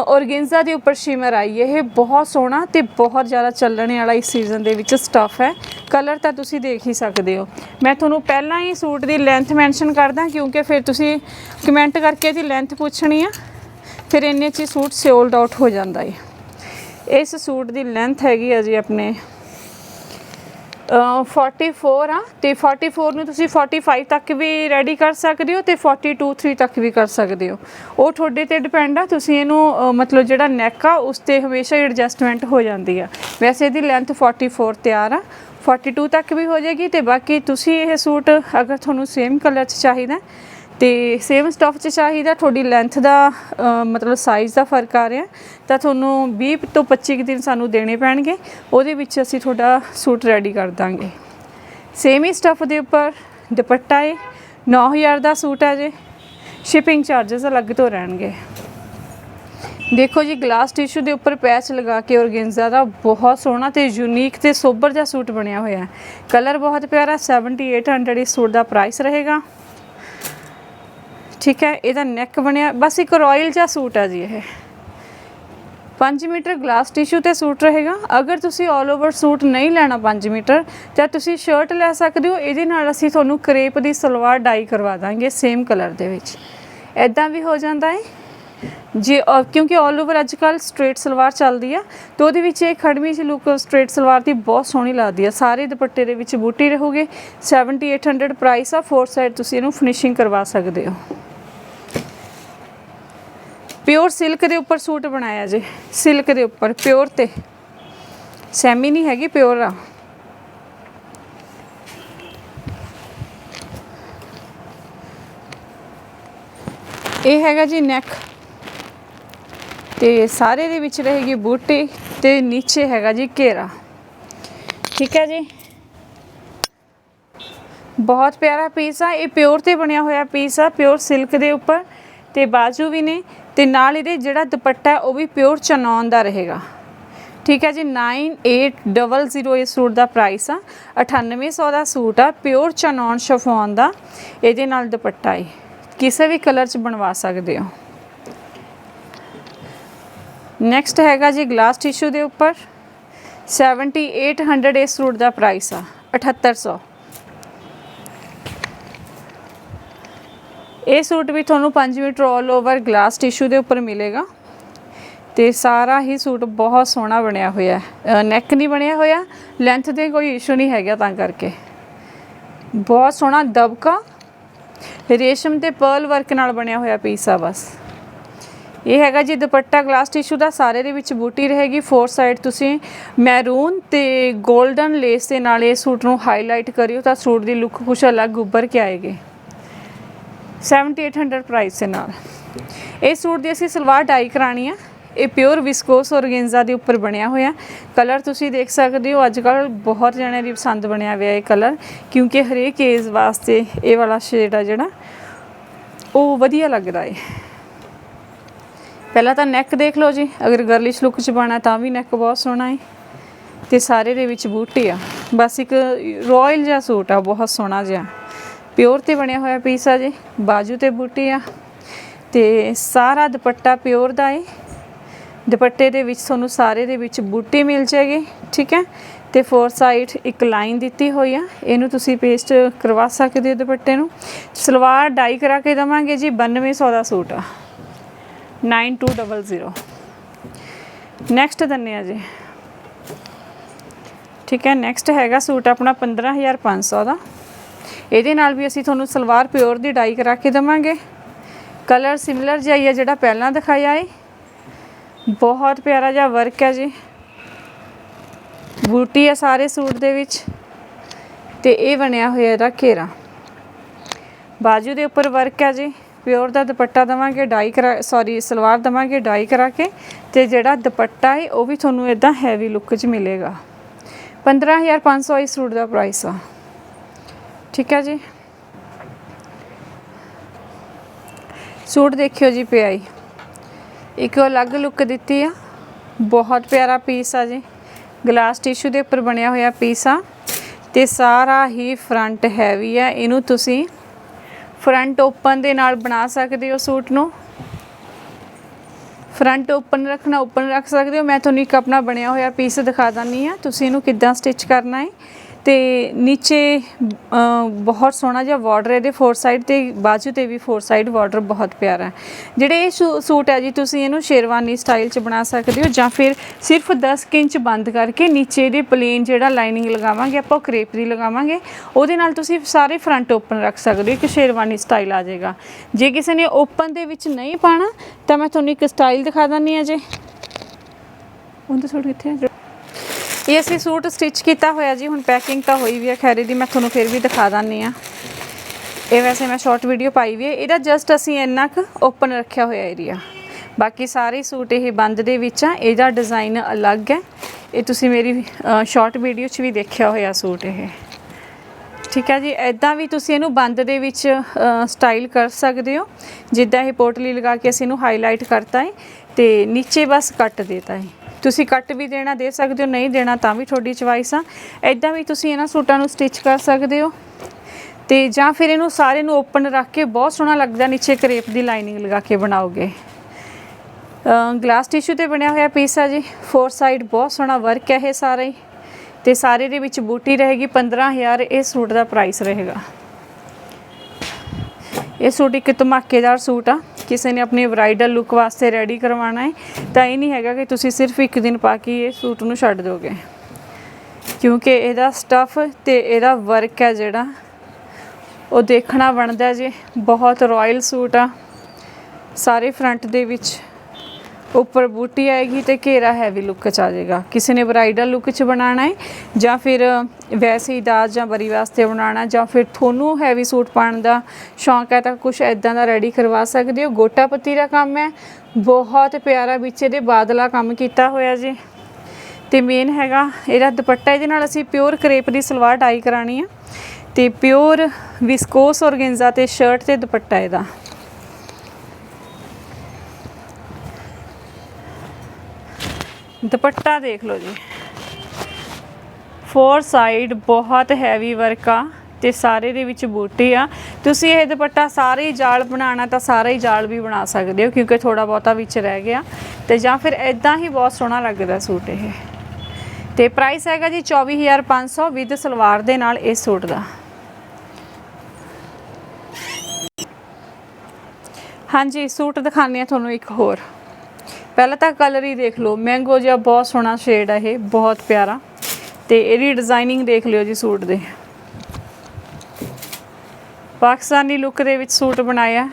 ਔਰਗੈਂਜ਼ਾ ਦੇ ਉੱਪਰ ਸ਼ਿਮਰ ਆਈ ਹੈ। ਇਹ ਬਹੁਤ ਸੋਹਣਾ ਤੇ ਬਹੁਤ ਜ਼ਿਆਦਾ ਚੱਲਣ ਵਾਲਾ ਇਸ ਸੀਜ਼ਨ ਦੇ ਵਿੱਚ ਸਟਫ ਹੈ। ਕਲਰ ਤਾਂ ਤੁਸੀਂ ਦੇਖ ਹੀ ਸਕਦੇ ਹੋ। ਮੈਂ ਤੁਹਾਨੂੰ ਪਹਿਲਾਂ ਹੀ ਸੂਟ ਦੀ ਲੈਂਥ ਮੈਂਸ਼ਨ ਕਰਦਾ, ਕਿਉਂਕਿ ਫਿਰ ਤੁਸੀਂ ਕਮੈਂਟ ਕਰਕੇ ਇਹਦੀ ਲੈਂਥ ਪੁੱਛਣੀ ਆ। ਫਿਰ ਇੰਨੇ 'ਚ ਸੂਟ ਸੋਲਡ ਆਊਟ ਹੋ ਜਾਂਦਾ ਹੈ। ਇਸ ਸੂਟ ਦੀ ਲੈਂਥ ਹੈਗੀ ਆ ਜੀ ਆਪਣੇ 44 ਆ, ਤੇ 44 ਨੂੰ ਤੁਸੀਂ 45 ਤੱਕ ਵੀ ਰੈਡੀ ਕਰ ਸਕਦੇ ਹੋ ਤੇ 42 3 ਤੱਕ ਵੀ ਕਰ ਸਕਦੇ ਹੋ। ਉਹ ਤੁਹਾਡੇ ਤੇ ਡਿਪੈਂਡ ਆ, ਤੁਸੀਂ ਇਹਨੂੰ ਮਤਲਬ ਜਿਹੜਾ ਨੈਕ ਆ, ਉਸ ਤੇ ਹਮੇਸ਼ਾ ਹੀ ਐਡਜਸਟਮੈਂਟ ਹੋ ਜਾਂਦੀ ਆ। ਵੈਸੇ ਇਹਦੀ ਲੈਂਥ 44 ਤਿਆਰ ਆ 42 ਤੱਕ ਵੀ ਹੋ ਜਾਏਗੀ ਤੇ ਬਾਕੀ ਤੁਸੀਂ ਇਹ ਸੂਟ ਅਗਰ ਤੁਹਾਨੂੰ ਸੇਮ ਕਲਰ 'ਚ ਚਾਹੀਦਾ ਤੇ ਸੇਮ ਸਟਫ 'ਚ ਚਾਹੀਦਾ, ਤੁਹਾਡੀ ਲੈਂਥ ਦਾ ਮਤਲਬ ਸਾਈਜ਼ ਦਾ ਫ਼ਰਕ ਆ ਰਿਹਾ। ਤਾਂ ਤੁਹਾਨੂੰ 20 ਤੋਂ 25 ਕੁ ਦਿਨ ਸਾਨੂੰ ਦੇਣੇ ਪੈਣਗੇ। ਉਹਦੇ ਵਿੱਚ ਅਸੀਂ ਤੁਹਾਡਾ ਸੂਟ ਰੈਡੀ ਕਰ ਦਾਂਗੇ। ਸੇਮ ਹੀ ਸਟਫ ਦੇ ਉੱਪਰ ਦੁਪੱਟਾ ਹੈ 9000 ਦਾ ਸੂਟ ਹੈ ਜੇ। ਸ਼ਿਪਿੰਗ ਚਾਰजेस ਅਲੱਗ ਤੋਂ ਰਹਿਣਗੇ। ਦੇਖੋ ਜੀ ਗਲਾਸ ਟਿਸ਼ੂ ਦੇ ਉੱਪਰ ਪੈਚ ਲਗਾ ਕੇ ਔਰਗੈਂਜ਼ਾ ਦਾ ਬਹੁਤ ਸੋਹਣਾ ਤੇ ਯੂਨੀਕ ਤੇ ਸੋਬਰ ਜਿਹਾ ਸੂਟ ਬਣਿਆ ਹੋਇਆ। ਹੈ ਕਲਰ ਬਹੁਤ ਪਿਆਰਾ 7800 ਇਸ ਸੂਟ ਦਾ ਪ੍ਰਾਈਸ ਰਹੇਗਾ। ਠੀਕ ਹੈ, ਇਹਦਾ ਨੈਕ ਬਣਿਆ, ਬਸ ਇੱਕ ਰਾਇਲ ਜਿਹਾ ਸੂਟ ਆ ਜੀ ਇਹ। 5 ਮੀਟਰ ਗਲਾਸ ਟਿਸ਼ੂ ਤੇ ਸੂਟ ਰਹੇਗਾ। ਅਗਰ ਤੁਸੀਂ 올 ਓਵਰ ਸੂਟ ਨਹੀਂ ਲੈਣਾ 5 ਮੀਟਰ, ਤਾਂ ਤੁਸੀਂ ਸ਼ਰਟ ਲੈ ਸਕਦੇ ਹੋ। ਇਹਦੇ ਨਾਲ ਅਸੀਂ ਤੁਹਾਨੂੰ ਕਰੇਪ ਦੀ ਸਲਵਾਰ ਡਾਈ ਕਰਵਾ ਦਾਂਗੇ ਸੇਮ ਕਲਰ ਦੇ ਵਿੱਚ। ਐਦਾਂ ਵੀ ਹੋ ਜਾਂਦਾ ਹੈ। ਜੇ ਕਿਉਂਕਿ 올 ਓਵਰ ਅੱਜ ਕੱਲ ਸਟ੍ਰੇਟ ਸਲਵਾਰ ਚੱਲਦੀ ਆ, ਤੇ ਉਹਦੇ ਵਿੱਚ ਇਹ ਖੜਮੀ ਜਿਹੀ ਲੁੱਕ ਸਟ੍ਰੇਟ ਸਲਵਾਰ ਦੀ ਬਹੁਤ ਸੋਹਣੀ ਲੱਗਦੀ ਆ। ਸਾਰੇ ਦੁਪੱਟੇ ਦੇ ਵਿੱਚ ਬੂਟੀ ਰਹੂਗੇ। 7800 ਪ੍ਰਾਈਸ ਆ। ਫੋਰ ਸਾਈਡ ਤੁਸੀਂ ਇਹਨੂੰ ਫਿਨਿਸ਼ਿੰਗ ਕਰਵਾ ਸਕਦੇ ਹੋ। ਪਿਓਰ ਸਿਲਕ ਦੇ ਉੱਪਰ ਸੂਟ ਬਣਾਇਆ ਜੇ ਸਿਲਕ ਦੇ ਉੱਪਰ ਪਿਓਰ ਤੇ। ਸੈਮੀ ਨਹੀਂ ਹੈਗੀ ਪਿਓਰ ਆ। ਇਹ ਹੈਗਾ ਜੀ ਨੈਕ ਤੇ ਸਾਰੇ ਦੇ ਵਿੱਚ ਰਹੇਗੀ ਬੂਟੀ ਤੇ ਨੀਚੇ ਹੈਗਾ ਜੀ ਘੇਰਾ। ਠੀਕ ਹੈ ਜੀ? ਬਹੁਤ ਪਿਆਰਾ ਪੀਸ ਆ, ਇਹ ਪਿਓਰ ਤੇ ਬਣਿਆ ਹੋਇਆ ਪੀਸ ਆ ਪਿਓਰ ਸਿਲਕ ਦੇ ਉੱਪਰ। ਤੇ ਬਾਜੂ ਵੀ ਨੇ ਤੇ ਨਾਲ ਇਹਦੇ ਜਿਹੜਾ ਦੁਪੱਟਾ ਉਹ ਵੀ ਪਿਓਰ ਚਨੌਨ ਦਾ ਰਹੇਗਾ। ਠੀਕ ਹੈ ਜੀ 9800 ਇਸ ਸੂਟ ਦਾ ਪ੍ਰਾਈਸ ਆ। 9800 ਦਾ ਸੂਟ ਆ ਪਿਓਰ ਚਨੌਨ ਸ਼ਫੋਨ ਦਾ। ਇਹਦੇ ਨਾਲ ਦੁਪੱਟਾ ਹੈ। ਕਿਸੇ ਵੀ ਕਲਰ ਚ ਬਣਵਾ ਸਕਦੇ ਹੋ। ਨੈਕਸਟ ਹੈਗਾ ਜੀ ਗਲਾਸ ਟਿਸ਼ੂ ਦੇ ਉੱਪਰ। 7800 ਇਸ ਸੂਟ ਦਾ ਪ੍ਰਾਈਸ ਆ 7800 ਇਹ ਸੂਟ ਵੀ ਤੁਹਾਨੂੰ 5 meter all over glass tissue ਦੇ ਉੱਪਰ ਮਿਲੇਗਾ। ਤੇ ਸਾਰਾ ਹੀ ਸੂਟ ਬਹੁਤ ਸੋਹਣਾ ਬਣਿਆ ਹੋਇਆ ਹੈ। ਨੈਕ ਨਹੀਂ ਬਣਿਆ ਹੋਇਆ ਲੈਂਥ ਦੇ ਕੋਈ ਇਸ਼ੂ ਨਹੀਂ ਹੈਗਾ ਤਾਂ ਕਰਕੇ। ਬਹੁਤ ਸੋਹਣਾ ਦਬਕਾ, ਰੇਸ਼ਮ ਤੇ ਪਰਲ ਵਰਕ ਨਾਲ ਬਣਿਆ ਹੋਇਆ ਪੀਸ ਆ ਬਸ। ਇਹ ਹੈਗਾ ਜੀ ਦੁਪੱਟਾ ਗਲਾਸ ਟਿਸ਼ੂ ਦਾ, ਸਾਰੇ ਦੇ ਵਿੱਚ ਬੂਟੀ ਰਹੇਗੀ। ਫੋਰ ਸਾਈਡ ਤੁਸੀਂ ਮੈਰੂਨ ਤੇ 골ਡਨ ਲੇਸ ਦੇ ਨਾਲ ਇਹ ਸੂਟ ਨੂੰ ਹਾਈਲਾਈਟ ਕਰਿਓ ਤਾਂ ਸੂਟ ਦੀ ਲੁੱਕ ਕੁਛ ਅਲੱਗ ਉੱਭਰ ਕੇ ਆਏਗੀ। 7800 ਪ੍ਰਾਈਸ ਦੇ ਨਾਲ। ਇਹ ਸੂਟ ਦੀ ਅਸੀਂ ਸਲਵਾਰ ਡਾਈ ਕਰਾਣੀ ਆ। ਇਹ ਪਿਓਰ ਵਿਸਕੋਸ ਔਰਗੈਂਜ਼ਾ ਦੇ ਉੱਪਰ ਬਣਿਆ ਹੋਇਆ। ਕਲਰ ਤੁਸੀਂ ਦੇਖ ਸਕਦੇ ਹੋ ਅੱਜ ਕੱਲ ਬਹੁਤ ਜਣਿਆਂ ਦੀ ਪਸੰਦ ਬਣਿਆ ਹੋਇਆ ਇਹ ਕਲਰ ਕਿਉਂਕਿ ਹਰੇਕ ਏਜ ਵਾਸਤੇ ਇਹ ਵਾਲਾ ਸ਼ੇਡ ਆ ਜਿਹੜਾ, ਉਹ ਵਧੀਆ ਲੱਗਦਾ ਏ। ਪਹਿਲਾਂ ਤਾਂ ਨੈਕ ਦੇਖ ਲਓ ਜੀ, ਅਗਰ ਗਰਲਿਸ਼ ਲੁੱਕ ਚ ਪਾਣਾ ਤਾਂ ਵੀ ਨੈਕ ਬਹੁਤ ਸੋਹਣਾ ਏ। ਤੇ ਸਾਰੇ ਦੇ ਵਿੱਚ ਬੂਟੇ ਆ। ਬਸ ਇੱਕ ਰਾਇਲ ਜਿਹਾ ਸੂਟ ਆ, ਬਹੁਤ ਸੋਹਣਾ ਜਿਹਾ। ਪਿਓਰ ਤੇ ਬਣਿਆ ਹੋਇਆ ਪੀਸ ਆ ਜੀ, ਬਾਜੂ ਤੇ ਬੂਟੀ ਆ। ਤੇ ਸਾਰਾ ਦੁਪੱਟਾ ਪਿਓਰ ਦਾ ਹੈ ਦੁਪੱਟੇ ਦੇ ਵਿੱਚ ਤੁਹਾਨੂੰ ਸਾਰੇ ਦੇ ਵਿੱਚ ਬੂਟੀ ਮਿਲ ਜਾਏਗੀ, ਠੀਕ ਹੈ? ਤੇ ਫੋਰ ਸਾਈਡ ਇੱਕ ਲਾਈਨ ਦਿੱਤੀ ਹੋਈ ਆ। ਇਹਨੂੰ ਤੁਸੀਂ ਪੇਸਟ ਕਰਵਾ ਸਕਦੇ ਹੋ ਦੁਪੱਟੇ ਨੂੰ। ਸਲਵਾਰ ਡਾਈ ਕਰਾ ਕੇ ਦਵਾਂਗੇ ਜੀ 9200 ਦਾ ਸੂਟ ਆ। 9200 ਨੈਕਸਟ ਦੰਨੇ ਆ ਜੀ। ਠੀਕ ਹੈ ਨੈਕਸਟ ਹੈਗਾ ਸੂਟ ਆਪਣਾ 15500 ਦਾ। ਇਹਦੇ ਨਾਲ ਵੀ ਅਸੀਂ ਤੁਹਾਨੂੰ ਸਲਵਾਰ ਪਿਓਰ ਦੀ ਡਾਈ ਕਰਾ ਕੇ ਦਵਾਂਗੇ। ਕਲਰ ਸਿਮਿਲਰ ਜਿਹਾ ਹੀ ਹੈ ਜਿਹੜਾ ਪਹਿਲਾਂ ਦਿਖਾਇਆ ਹੈ। ਬਹੁਤ ਪਿਆਰਾ ਜਿਹਾ ਵਰਕ ਹੈ ਜੀ। ਬੂਟੀ ਹੈ ਸਾਰੇ ਸੂਟ ਦੇ ਵਿੱਚ ਤੇ ਇਹ ਬਣਿਆ ਹੋਇਆ ਇਹਦਾ ਘੇਰਾ। ਬਾਜੂ ਦੇ ਉੱਪਰ ਵਰਕ ਹੈ ਜੀ। ਪਿਓਰ ਦਾ ਦੁਪੱਟਾ ਦਵਾਂਗੇ, ਡਾਈ ਕਰਾ ਸੌਰੀ ਸਲਵਾਰ ਦਵਾਂਗੇ, ਡਾਈ ਕਰਾ ਕੇ ਤੇ ਜਿਹੜਾ ਦੁਪੱਟਾ ਹੈ ਉਹ ਵੀ ਤੁਹਾਨੂੰ ਇਦਾਂ ਹੈਵੀ ਲੁੱਕ 'ਚ ਮਿਲੇਗਾ। 15500 ਇਸ ਸੂਟ ਦਾ ਪ੍ਰਾਈਸ ਆ। ਠੀਕ ਹੈ ਜੀ। ਸੂਟ ਦੇਖਿਓ ਜੀ ਪਿਆਈ। ਇੱਕ ਅਲੱਗ ਲੁੱਕ ਦਿੱਤੀ ਆ। ਬਹੁਤ ਪਿਆਰਾ ਪੀਸ ਆ ਜੀ। ਗਲਾਸ ਟਿਸ਼ੂ ਦੇ ਉੱਪਰ ਬਣਿਆ ਹੋਇਆ ਪੀਸ ਆ। ਤੇ ਸਾਰਾ ਹੀ ਫਰੰਟ ਹੈਵੀ ਆ। ਇਹਨੂੰ ਤੁਸੀਂ ਫਰੰਟ ਓਪਨ ਦੇ ਨਾਲ ਬਣਾ ਸਕਦੇ ਹੋ ਸੂਟ ਨੂੰ। ਫਰੰਟ ਓਪਨ ਰੱਖਣਾ ਓਪਨ ਰੱਖ ਸਕਦੇ ਹੋ। ਮੈਂ ਤੁਹਾਨੂੰ ਇੱਕ ਆਪਣਾ ਬਣਿਆ ਹੋਇਆ ਪੀਸ ਦਿਖਾ ਦਾਨੀ ਆ। ਤੁਸੀਂ ਇਹਨੂੰ ਕਿੱਦਾਂ ਸਟਿਚ ਕਰਨਾ ਹੈ। ਤੇ ਨੀਚੇ ਬਹੁਤ ਸੋਹਣਾ ਜਿਹਾ ਬਾਰਡਰ ਇਹਦੇ ਫੋਰ ਸਾਈਡ ਤੇ, ਬਾਜੂ ਤੇ ਵੀ ਫੋਰ ਸਾਈਡ ਬਾਰਡਰ ਬਹੁਤ ਪਿਆਰਾ ਹੈ। ਜਿਹੜੇ ਇਹ ਸੂ- ਸੂਟ ਹੈ ਜੀ, ਤੁਸੀਂ ਇਹਨੂੰ ਸ਼ੇਰਵਾਨੀ ਸਟਾਈਲ ਚ ਬਣਾ ਸਕਦੇ ਹੋ ਜਾਂ ਫਿਰ ਸਿਰਫ 10 ਕੁ ਇੰਚ ਬੰਦ ਕਰਕੇ ਨੀਚੇ ਇਹਦੇ ਪਲੇਨ ਜਿਹੜਾ ਲਾਈਨਿੰਗ ਲਗਾਵਾਂਗੇ, ਆਪਾਂ ਉਹ ਕਰੇਪ ਲਗਾਵਾਂਗੇ। ਉਹਦੇ ਨਾਲ ਤੁਸੀਂ ਸਾਰੇ ਫਰੰਟ ਓਪਨ ਰੱਖ ਸਕਦੇ ਹੋ, ਇੱਕ ਸ਼ੇਰਵਾਨੀ ਸਟਾਈਲ ਆ ਜਾਏਗਾ। ਜੇ ਕਿਸੇ ਨੇ ਓਪਨ ਦੇ ਵਿੱਚ ਨਹੀਂ ਪਾਣਾ, ਤਾਂ ਮੈਂ ਤੁਹਾਨੂੰ ਇੱਕ ਸਟਾਈਲ ਦਿਖਾ ਦਿੰਨੀ ਆ ਜੇ ਉਹਦਾ ਸੂਟ ਕਿੱਥੇ ਹੈ ਇਹ ਅਸੀਂ ਸੂਟ ਸਟਿਚ ਕੀਤਾ ਹੋਇਆ ਜੀ, ਹੁਣ ਪੈਕਿੰਗ ਤਾਂ ਹੋਈ ਵੀ ਹੈ ਖੈਰੇ ਦੀ ਮੈਂ ਤੁਹਾਨੂੰ ਫਿਰ ਵੀ ਦਿਖਾ ਦਾਨੀ ਆ। ਇਹ ਵੈਸੇ ਮੈਂ ਸ਼ਾਰਟ ਵੀਡੀਓ ਪਾਈ ਵੀ ਹੈ ਇਹਦਾ ਜਸਟ ਅਸੀਂ ਇੰਨਾ ਕੁ ਓਪਨ ਰੱਖਿਆ ਹੋਇਆ ਏਰੀਆ ਬਾਕੀ ਸਾਰੇ ਸੂਟ ਇਹ ਬੰਦ ਦੇ ਵਿੱਚ ਆ, ਇਹਦਾ ਡਿਜ਼ਾਈਨ ਅਲੱਗ ਹੈ। ਇਹ ਤੁਸੀਂ ਮੇਰੀ ਸ਼ਾਰਟ ਵੀਡੀਓ 'ਚ ਵੀ ਦੇਖਿਆ ਹੋਇਆ ਸੂਟ ਇਹ। ਠੀਕ ਹੈ ਜੀ ਐਦਾਂ ਵੀ ਤੁਸੀਂ ਇਹਨੂੰ ਬੰਦ ਦੇ ਵਿੱਚ ਸਟਾਈਲ ਕਰ ਸਕਦੇ ਹੋ। ਜਿੱਦਾਂ ਇਹ ਪੋਟਲੀ ਲਗਾ ਕੇ ਅਸੀਂ ਇਹਨੂੰ ਹਾਈਲਾਈਟ ਕਰਤਾ ਹੈ, ਤੇ ਨੀਚੇ ਬਸ ਕੱਟ ਦੇਤਾ ਹੈ। ਤੁਸੀਂ ਕੱਟ ਵੀ ਦੇਣਾ, ਦੇ ਸਕਦੇ ਹੋ, ਨਹੀਂ ਦੇਣਾ ਤਾਂ ਵੀ ਤੁਹਾਡੀ ਚੁਆਇਸ ਆ। ਐਦਾਂ ਵੀ ਤੁਸੀਂ ਇਹਨਾਂ ਸੂਟਾਂ ਨੂੰ ਸਟਿਚ ਕਰ ਸਕਦੇ ਹੋ। ਤੇ ਜਾਂ ਫਿਰ ਇਹਨੂੰ ਸਾਰੇ ਨੂੰ ਓਪਨ ਰੱਖ ਕੇ ਬਹੁਤ ਸੋਹਣਾ ਲੱਗਦਾ ਨੀਚੇ ਕਰੇਪ ਦੀ ਲਾਈਨਿੰਗ ਲਗਾ ਕੇ ਬਣਾਓਗੇ। ਗਲਾਸ ਟਿਸ਼ੂ ਤੇ ਬਣਿਆ ਹੋਇਆ ਪੀਸ ਆ ਜੀ। ਫੋਰ ਸਾਈਡ ਬਹੁਤ ਸੋਹਣਾ ਵਰਕ ਹੈ ਇਹ ਸਾਰੇ। ਹੀ ਤੇ ਸਾਰੇ ਦੇ ਵਿੱਚ ਬੂਟੀ ਰਹੇਗੀ 15000 ਇਹ ਸੂਟ ਦਾ ਪ੍ਰਾਈਸ ਰਹੇਗਾ। ਇਹ ਸੂਟ ਇੱਕ ਧਮਾਕੇਦਾਰ ਸੂਟ ਆ। ਕਿਸੇ ਨੇ ਆਪਣੀ ਬ੍ਰਾਈਡਲ ਲੁੱਕ ਵਾਸਤੇ ਰੈਡੀ ਕਰਵਾਉਣਾ ਹੈ। ਤਾਂ ਇਹ ਨਹੀਂ ਹੈਗਾ ਕਿ ਤੁਸੀਂ ਸਿਰਫ ਇੱਕ ਦਿਨ ਪਾ ਕੇ ਇਹ ਸੂਟ ਨੂੰ ਛੱਡ ਦੋਗੇ ਕਿਉਂਕਿ ਇਹਦਾ ਸਟਫ ਤੇ ਇਹਦਾ ਵਰਕ ਹੈ ਜਿਹੜਾ। ਉਹ ਦੇਖਣਾ ਬਣਦਾ ਜੇ। ਬਹੁਤ ਰਾਇਲ ਸੂਟ ਆ। ਸਾਰੇ ਫਰੰਟ ਦੇ ਵਿੱਚ। ਉੱਪਰ ਬੂਟੀ ਆਏਗੀ ਤੇ ਘੇਰਾ ਹੈਵੀ ਲੁੱਕ ਚ ਆ ਜਾਏਗਾ। ਕਿਸੇ ਨੇ ਬ੍ਰਾਈਡਲ ਲੁੱਕ ਚ ਬਣਾਉਣਾ ਹੈ ਜਾਂ ਫਿਰ ਵੈਸੇ ਹੀ ਦਾਜ ਜਾਂ ਬਰੀ ਵਾਸਤੇ ਬਣਾਉਣਾ ਜਾਂ ਫਿਰ ਤੁਹਾਨੂੰ ਹੈਵੀ ਸੂਟ ਪਾਉਣ ਦਾ ਸ਼ੌਂਕ ਹੈ ਤਾਂ ਕੁਝ ਐਦਾਂ ਦਾ ਰੈਡੀ ਕਰਵਾ ਸਕਦੇ ਹੋ। ਗੋਟਾ ਪੱਤੀ ਦਾ ਕੰਮ ਹੈ। ਬਹੁਤ ਪਿਆਰਾ ਵਿੱਚ ਇਹਦੇ ਬਾਦਲਾ ਕੰਮ ਕੀਤਾ ਹੋਇਆ ਜੀ। ਤੇ ਮੇਨ ਹੈਗਾ, ਇਹਦਾ ਦੁਪੱਟਾ ਇਹਦੇ ਨਾਲ ਅਸੀਂ ਪਿਓਰ ਕਰੇਪ ਦੀ ਸਲਵਾਰ ਡਾਈ ਕਰਾਣੀ ਆ ਤੇ ਪਿਓਰ ਵਿਸਕੋਸ ਔਰਗੈਂਜ਼ਾ ਤੇ ਸ਼ਰਟ ਤੇ ਦੁਪੱਟਾ ਇਹਦਾ। ਦੁਪੱਟਾ ਦੇਖ ਲਓ ਜੀ। ਫੋਰ ਸਾਈਡ ਬਹੁਤ ਹੈਵੀ ਵਰਕ ਆ ਤੇ ਸਾਰੇ ਦੇ ਵਿੱਚ ਬੂਟੀ ਆ। ਤੁਸੀਂ ਇਹ ਦੁਪੱਟਾ ਸਾਰੇ ਹੀ ਜਾਲ ਬਣਾਉਣਾ ਤਾਂ ਸਾਰਾ ਹੀ ਜਾਲ ਵੀ ਬਣਾ ਸਕਦੇ ਹੋ ਕਿਉਂਕਿ ਥੋੜਾ ਬਹੁਤਾ ਵਿੱਚ ਰਹਿ ਗਿਆ। ਤੇ ਜਾਂ ਫਿਰ ਐਦਾਂ ਹੀ ਬਹੁਤ ਸੋਹਣਾ ਲੱਗਦਾ ਸੂਟ ਇਹ। ਤੇ ਪ੍ਰਾਈਸ ਹੈਗਾ ਜੀ 24500 ਵਿਦ ਸਲਵਾਰ ਦੇ ਨਾਲ ਇਸ ਸੂਟ ਦਾ। ਹਾਂਜੀ, ਸੂਟ ਦਿਖਾਉਂਦੇ ਆ ਤੁਹਾਨੂੰ ਇੱਕ ਹੋਰ। ਪਹਿਲਾਂ ਤਾਂ ਕਲਰ ਹੀ ਦੇਖ ਲਓ। ਮੈਂਗੋ ਜਿਹਾ ਬਹੁਤ ਸੋਹਣਾ ਸ਼ੇਡ ਹੈ ਇਹ, ਬਹੁਤ ਪਿਆਰਾ। ਤੇ ਇਹਦੀ ਡਿਜ਼ਾਈਨਿੰਗ ਦੇਖ ਲਿਓ ਜੀ ਸੂਟ ਦੇ। ਪਾਕਿਸਤਾਨੀ ਲੁੱਕ ਦੇ ਵਿੱਚ ਸੂਟ ਬਣਾਇਆ।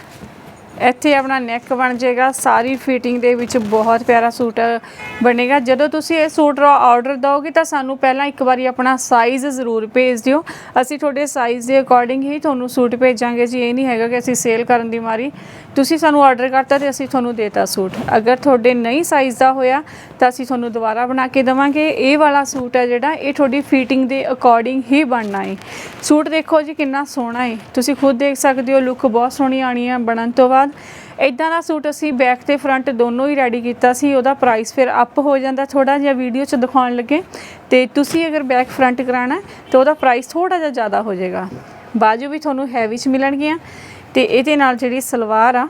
ਇੱਥੇ ਆਪਣਾ ਨੈਕ ਬਣ ਜਾਏਗਾ। ਸਾਰੀ ਫਿਟਿੰਗ ਦੇ ਵਿੱਚ ਬਹੁਤ ਪਿਆਰਾ ਸੂਟ ਬਣੇਗਾ। ਜਦੋਂ ਤੁਸੀਂ ਇਹ ਸੂਟ ਦਾ ਆਰਡਰ ਦਿਓਗੇ ਤਾਂ ਸਾਨੂੰ ਪਹਿਲਾਂ ਇੱਕ ਵਾਰੀ ਆਪਣਾ ਸਾਈਜ਼ ਜ਼ਰੂਰ ਭੇਜ ਦਿਓ। ਅਸੀਂ ਤੁਹਾਡੇ ਸਾਈਜ਼ ਦੇ ਅਕੋਰਡਿੰਗ ਹੀ ਤੁਹਾਨੂੰ ਸੂਟ ਭੇਜਾਂਗੇ ਜੀ। ਇਹ ਨਹੀਂ ਹੈਗਾ ਕਿ ਅਸੀਂ ਸੇਲ ਕਰਨ ਦੀ ਮਾਰੀ। ਤੁਸੀਂ ਸਾਨੂੰ ਆਰਡਰ ਕਰਤਾ ਤੇ ਅਸੀਂ ਤੁਹਾਨੂੰ ਦੇਤਾ ਸੂਟ। ਅਗਰ ਤੁਹਾਡੇ ਨਹੀਂ ਸਾਈਜ਼ ਦਾ ਹੋਇਆ, ਤਾਂ ਅਸੀਂ ਤੁਹਾਨੂੰ ਦੁਬਾਰਾ ਬਣਾ ਕੇ ਦੇਵਾਂਗੇ। ਇਹ ਵਾਲਾ ਸੂਟ ਹੈ ਜਿਹੜਾ, ਇਹ ਤੁਹਾਡੀ ਫਿਟਿੰਗ ਦੇ ਅਕੋਰਡਿੰਗ ਹੀ ਬਣਨਾ ਹੈ ਸੂਟ ਦੇਖੋ ਜੀ, ਕਿੰਨਾ ਸੋਹਣਾ ਹੈ ਤੁਸੀਂ ਖੁਦ ਦੇਖ ਸਕਦੇ ਹੋ ਲੁੱਕ ਬਹੁਤ ਸੋਹਣੀ ਆਣੀ ਹੈ ਬਣਨ ਤੋਂ ਬਾਅਦ। ਇਦਾਂ ਦਾ ਸੂਟ ਅਸੀਂ ਬੈਕ ਤੇ ਫਰੰਟ ਦੋਨੋਂ ਹੀ ਰੈਡੀ ਕੀਤਾ ਸੀ। ਉਹਦਾ ਪ੍ਰਾਈਸ ਫਿਰ ਅਪ ਹੋ ਜਾਂਦਾ ਥੋੜਾ ਜਿਹਾ ਵੀਡੀਓ 'ਚ ਦਿਖਾਉਣ ਲੱਗੇ। ਤੇ ਤੁਸੀਂ ਅਗਰ ਬੈਕ ਫਰੰਟ ਕਰਾਣਾ ਤਾਂ ਉਹਦਾ ਪ੍ਰਾਈਸ ਥੋੜਾ ਜਿਹਾ ਜ਼ਿਆਦਾ ਹੋ ਜਾਏਗਾ। ਬਾਜੂ ਵੀ ਤੁਹਾਨੂੰ ਹੈਵੀ 'ਚ ਮਿਲਣਗੀਆਂ। ਤੇ ਇਹਦੇ ਨਾਲ ਜਿਹੜੀ ਸਲਵਾਰ ਆ,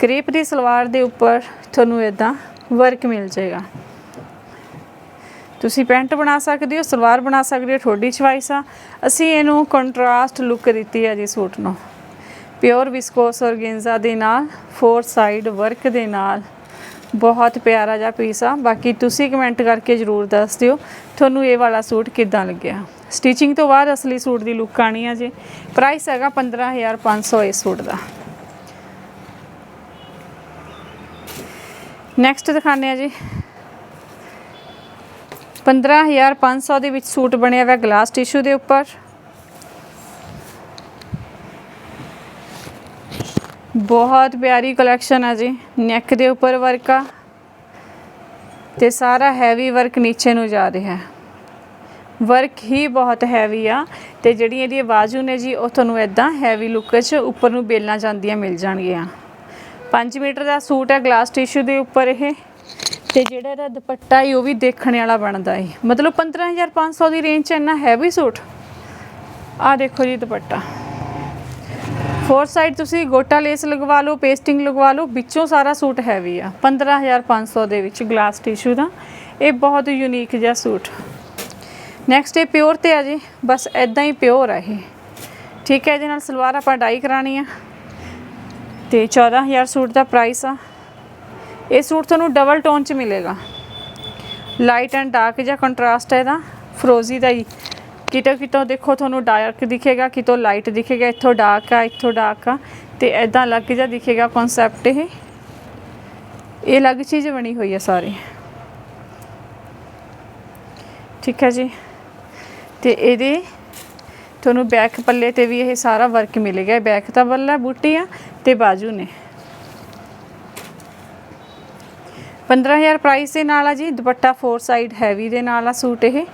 ਕਰੇਪ ਦੀ ਸਲਵਾਰ ਦੇ ਉੱਪਰ ਤੁਹਾਨੂੰ ਇਦਾਂ ਵਰਕ ਮਿਲ ਜਾਏਗਾ। ਤੁਸੀਂ ਪੈਂਟ ਬਣਾ ਸਕਦੇ ਹੋ, ਸਲਵਾਰ ਬਣਾ ਸਕਦੇ ਹੋ, ਤੁਹਾਡੀ ਚੁਆਇਸ ਆ। ਅਸੀਂ ਇਹਨੂੰ ਕੰਟਰਾਸਟ ਲੁੱਕ ਦਿੱਤੀ ਹੈ ਜੀ ਸੂਟ ਨੂੰ। ਪਿਓਰ ਵਿਸਕੋਸ ਔਰਗੈਂਜ਼ਾ ਦੇ ਨਾਲ ਫੋਰ ਸਾਈਡ ਵਰਕ ਦੇ ਨਾਲ। ਬਹੁਤ ਪਿਆਰਾ ਜਿਹਾ ਪੀਸ ਆ। ਬਾਕੀ ਤੁਸੀਂ ਕਮੈਂਟ ਕਰਕੇ ਜਰੂਰ ਦੱਸ ਦਿਓ। ਤੁਹਾਨੂੰ ਇਹ ਵਾਲਾ ਸੂਟ ਕਿੱਦਾਂ ਲੱਗਿਆ? ਸਟਿਚਿੰਗ ਤੋਂ ਬਾਅਦ ਅਸਲੀ ਸੂਟ ਦੀ ਲੁੱਕ ਆਣੀ ਆ ਜੀ। ਪ੍ਰਾਈਸ ਹੈਗਾ 15500 ਇਸ ਸੂਟ ਦਾ। ਨੈਕਸਟ ਦਿਖਾਉਂਦੇ ਆ ਜੀ। 15500 ਦੇ ਵਿੱਚ ਸੂਟ ਬਣਿਆ ਹੋਇਆ ਗਲਾਸ ਟਿਸ਼ੂ ਦੇ ਉੱਪਰ। ਬਹੁਤ ਪਿਆਰੀ ਕਲੈਕਸ਼ਨ ਆ ਜੀ। ਨੈਕ ਦੇ ਉੱਪਰ ਵਰਕ ਆ। ਤੇ ਸਾਰਾ ਹੈਵੀ ਵਰਕ ਨੀਚੇ ਨੂੰ ਜਾ ਰਿਹਾ ਹੈ। ਵਰਕ ਹੀ ਬਹੁਤ ਹੈਵੀ ਆ ਤੇ ਜਿਹੜੀ ਇਹਦੀ ਬਾਜੂ ਨੇ ਜੀ, ਉਹ ਤੁਹਾਨੂੰ ਇਦਾਂ ਹੈਵੀ ਲੁੱਕ 'ਚ ਉੱਪਰ ਨੂੰ ਬੇਲਾਂ ਜਾਂਦੀਆਂ ਮਿਲ ਜਾਣਗੀਆਂ। 5 ਮੀਟਰ ਦਾ ਸੂਟ ਹੈ ਗਲਾਸ ਟਿਸ਼ੂ ਦੇ ਉੱਪਰ ਇਹ। ਤੇ ਜਿਹੜਾ ਇਹਦਾ ਦੁਪੱਟਾ ਹੀ, ਉਹ ਵੀ ਦੇਖਣ ਵਾਲਾ ਬਣਦਾ ਹੈ। ਮਤਲਬ 15500 ਦੀ ਰੇਂਜ 'ਚ ਇੰਨਾ ਹੈਵੀ ਸੂਟ। ਆ ਦੇਖੋ ਜੀ ਦੁਪੱਟਾ। ਫੋਰ ਸਾਈਡ ਤੁਸੀਂ ਗੋਟਾ ਲੇਸ ਲਗਵਾ ਲਓ, ਪੇਸਟਿੰਗ ਲਗਵਾ ਲਓ, ਵਿੱਚੋਂ ਸਾਰਾ ਸੂਟ ਹੈਵੀ ਆ। 15500 ਦੇ ਵਿੱਚ ਗਲਾਸ ਟਿਸ਼ੂ ਦਾ। ਇਹ ਬਹੁਤ ਯੂਨੀਕ ਜਿਹਾ ਸੂਟ। ਨੈਕਸਟ ਇਹ ਪਿਓਰ ਤੇ ਆ ਜੀ। ਬਸ ਐਦਾਂ ਹੀ ਪਿਓਰ ਆ ਇਹ। ਠੀਕ ਹੈ ਇਹਦੇ ਨਾਲ ਸਲਵਾਰ ਆਪਾਂ ਡਾਈ ਕਰਾਣੀ ਆ। ਤੇ 14000 ਸੂਟ ਦਾ ਪ੍ਰਾਈਸ ਆ। ਇਹ ਸੂਟ ਤੁਹਾਨੂੰ ਡਬਲ ਟੋਨ ਚ ਮਿਲੇਗਾ। ਲਾਈਟ ਐਂਡ ਡਾਰਕ ਜਿਹਾ ਕੰਟਰਾਸਟ ਹੈ ਇਹਦਾ। ਫਰੋਜ਼ੀ ਦਾ ਹੀ ਕਿਤੋਂ ਕਿਤੋਂ ਦੇਖੋ ਤੁਹਾਨੂੰ ਡਾਰਕ ਦਿਖੇਗਾ, ਕਿਤੋਂ ਲਾਈਟ ਦਿਖੇਗਾ, ਇੱਥੋਂ ਡਾਰਕ ਆ, ਇੱਥੋਂ ਡਾਰਕ ਆ। ਤੇ ਐਦਾਂ ਅਲੱਗ ਜਿਹਾ ਦਿਖੇਗਾ ਕਨਸੈਪਟ ਇਹ। ਇਹ ਅਲੱਗ ਚੀਜ਼ ਬਣੀ ਹੋਈ ਹੈ ਸਾਰੀ। ਠੀਕ ਹੈ ਜੀ। ਤੇ ਇਹਦੇ ਤੁਹਾਨੂੰ ਬੈਕ ਪੱਲੇ ਤੇ ਵੀ ਇਹ ਸਾਰਾ ਵਰਕ ਮਿਲੇਗਾ ਬੈਕ ਤਾਂ ਬੱਲਾ ਬੂਟੀ ਆ ਤੇ ਬਾਜੂ ਨੇ। 15000 ਪ੍ਰਾਈਸ ਦੇ ਨਾਲ ਆ ਜੀ। ਦੁਪੱਟਾ ਫੋਰ ਸਾਈਡ ਹੈਵੀ ਦੇ ਨਾਲ ਆ ਸੂਟ ਇਹ।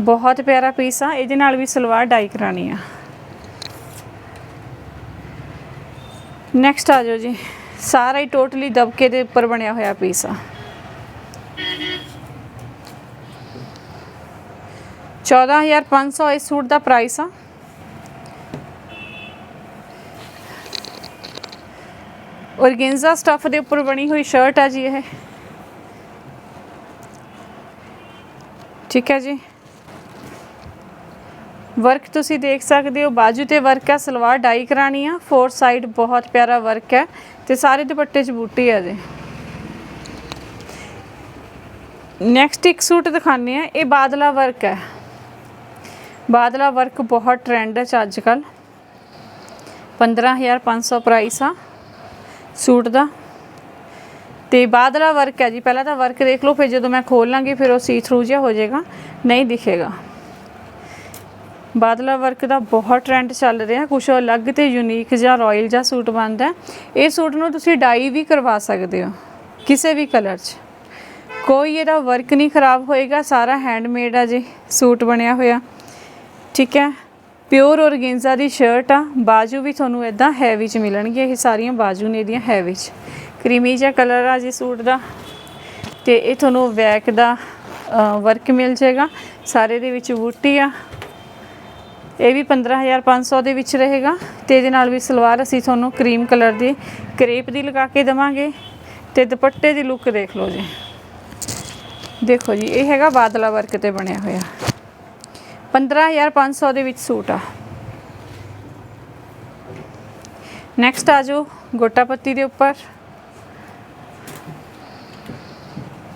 ਬਹੁਤ ਪਿਆਰਾ ਪੀਸ ਆ, ਇਹਦੇ ਨਾਲ ਵੀ ਸਲਵਾਰ ਡਾਈ ਕਰਾਣੀ ਆ। ਨੈਕਸਟ ਆ ਜਾਓ ਜੀ। ਸਾਰਾ ਹੀ ਟੋਟਲੀ ਦਬਕੇ ਦੇ ਉੱਪਰ ਬਣਿਆ ਹੋਇਆ ਪੀਸ ਆ। 14500 ਇਸ ਸੂਟ ਦਾ ਪ੍ਰਾਈਸ ਆ। ਔਰਗੈਂਜ਼ਾ ਸਟਫ ਦੇ ਉੱਪਰ ਬਣੀ ਹੋਈ ਸ਼ਰਟ ਆ ਜੀ ਇਹ। ਠੀਕ ਹੈ ਜੀ। ਵਰਕ ਤੁਸੀਂ ਦੇਖ ਸਕਦੇ ਹੋ। ਬਾਜੂ ਤੇ ਵਰਕ ਹੈ ਸਲਵਾਰ ਡਾਈ ਕਰਾਣੀ ਆ। ਫੋਰ ਸਾਈਡ ਬਹੁਤ ਪਿਆਰਾ ਵਰਕ ਹੈ ਤੇ ਸਾਰੇ ਦੁਪੱਟੇ 'ਚ ਬੂਟੀ ਹੈ ਜੀ। ਨੈਕਸਟ ਇੱਕ ਸੂਟ ਦਿਖਾਣੇ ਆ। ਇਹ ਬਾਦਲਾ ਵਰਕ ਹੈ ਬਾਦਲਾ ਵਰਕ ਬਹੁਤ ਟ੍ਰੈਂਡ 'ਚ ਅੱਜ ਕੱਲ 15500 ਪ੍ਰਾਈਸ ਆ ਸੂਟ ਦਾ। ਤੇ ਬਾਦਲਾ ਵਰਕ ਹੈ ਜੀ। ਪਹਿਲਾਂ ਤਾਂ ਵਰਕ ਦੇਖ ਲਓ, ਫਿਰ ਜਦੋਂ ਮੈਂ ਖੋਲ ਲਾਂਗੀ, ਫਿਰ ਉਹ ਸੀ ਥਰੂ ਜਿਹਾ ਹੋ ਜਾਏਗਾ। ਨਹੀਂ ਦਿਖੇਗਾ। ਬਾਦਲਾ ਵਰਕ ਦਾ ਬਹੁਤ ਟ੍ਰੈਂਡ ਚੱਲ ਰਿਹਾ, ਕੁਛ ਅਲੱਗ ਤੇ ਯੂਨੀਕ ਜਾਂ ਰਾਇਲ ਜਾਂ ਸੂਟ ਬਣਦਾ ਇਹ ਸੂਟ ਨੂੰ ਤੁਸੀਂ ਡਾਈ ਵੀ ਕਰਵਾ ਸਕਦੇ ਹੋ, ਕਿਸੇ ਵੀ ਕਲਰ 'ਚ। ਕੋਈ ਇਹਦਾ ਵਰਕ ਨਹੀਂ ਖਰਾਬ ਹੋਏਗਾ, ਸਾਰਾ ਹੈਂਡਮੇਡ ਆ ਜੀ, ਸੂਟ ਬਣਿਆ ਹੋਇਆ। ਠੀਕ ਹੈ ਪਿਓਰ ਔਰਗੈਂਜ਼ਾ ਦੀ ਸ਼ਰਟ ਆ, ਬਾਜੂ ਵੀ ਤੁਹਾਨੂੰ ਇਦਾਂ ਹੈਵੀ 'ਚ ਮਿਲਣਗੀਆਂ, ਇਹ ਸਾਰੀਆਂ ਬਾਜੂ ਨੇ ਇਹਦੀਆਂ ਹੈਵੀ 'ਚ। ਕਰੀਮੀ ਜਿਹਾ ਕਲਰ ਆ ਜੀ ਸੂਟ ਦਾ। ਤੇ ਇਹ ਤੁਹਾਨੂੰ ਵੈਕ ਦਾ ਵਰਕ ਮਿਲ ਜਾਏਗਾ। ਸਾਰੇ ਦੇ ਵਿੱਚ ਬੂਟੀ ਆ ਇਹ ਵੀ 15500 ਦੇ ਵਿੱਚ ਰਹੇਗਾ ਤੇ ਇਹਦੇ ਨਾਲ ਵੀ ਸਲਵਾਰ ਅਸੀਂ ਤੁਹਾਨੂੰ ਕਰੀਮ ਕਲਰ ਦੀ ਕਰੇਪ ਦੀ ਲਗਾ ਕੇ ਦਵਾਂਗੇ ਤੇ ਦੁਪੱਟੇ ਦੀ ਲੁੱਕ ਦੇਖ ਲਓ ਜੀ। ਦੇਖੋ ਜੀ, ਇਹ ਹੈਗਾ ਬਾਦਲਾ ਵਰਕ ਤੇ ਬਣਿਆ ਹੋਇਆ। 15500 ਦੇ ਵਿੱਚ ਸੂਟ ਆ। ਨੈਕਸਟ ਆ ਜਾਓ ਗੋਟਾ ਪੱਤੀ ਦੇ ਉੱਪਰ।